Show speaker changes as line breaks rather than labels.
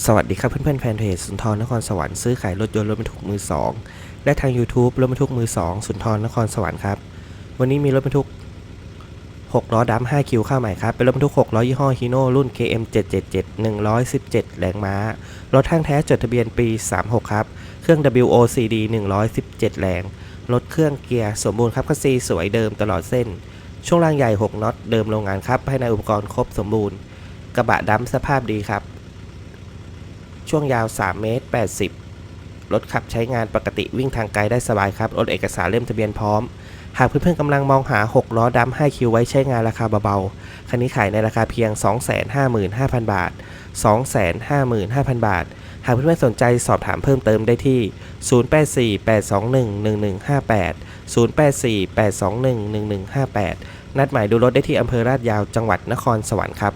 สวัสดีครับเพื่อนๆแฟนเพจสุนทรนครสวรรค์ซื้อขายรถยนต์รถบรรทุกมือสองและทาง YouTube รถบรรทุกมือสองสุนทรนครสวรรค์ครับ วันนี้มีรถบรรทุก 6 ล้อดัม5คิวเข้าใหม่ครับ เป็นรถบรรทุก 6 ล้อยี่ห้อฮีโน่รุ่น KM 777 117 แรงม้า รถทางแท้จดทะเบียนปี 36 ครับ เครื่อง WOCD 117 แรง รถเครื่องเกียร์สมบูรณ์ครับคัสซีสวยเดิมตลอดเส้น ช่วงล่างใหญ่ 6น็อตเดิมโรงงานครับภายในอุปกรณ์ครบสมบูรณ์ กระบะดัมสภาพดีครับ ช่วงยาว 3 เมตร 80 รถขับใช้งานปกติวิ่งทางไกลได้สบายครับ รถเอกสารเล่มทะเบียนพร้อม หากเพื่อนๆกำลังมองหา 6 ล้อดัม5คิวไว้ใช้งานราคาเบาๆ คันนี้ขายในราคาเพียง 255,000 บาท 255,000 บาท หากเพื่อนๆสนใจสอบถามเพิ่มเติมได้ที่ 0848211158 0848211158 นัดหมายดูรถได้ที่อำเภอลาดยาวจังหวัดนครสวรรค์ครับ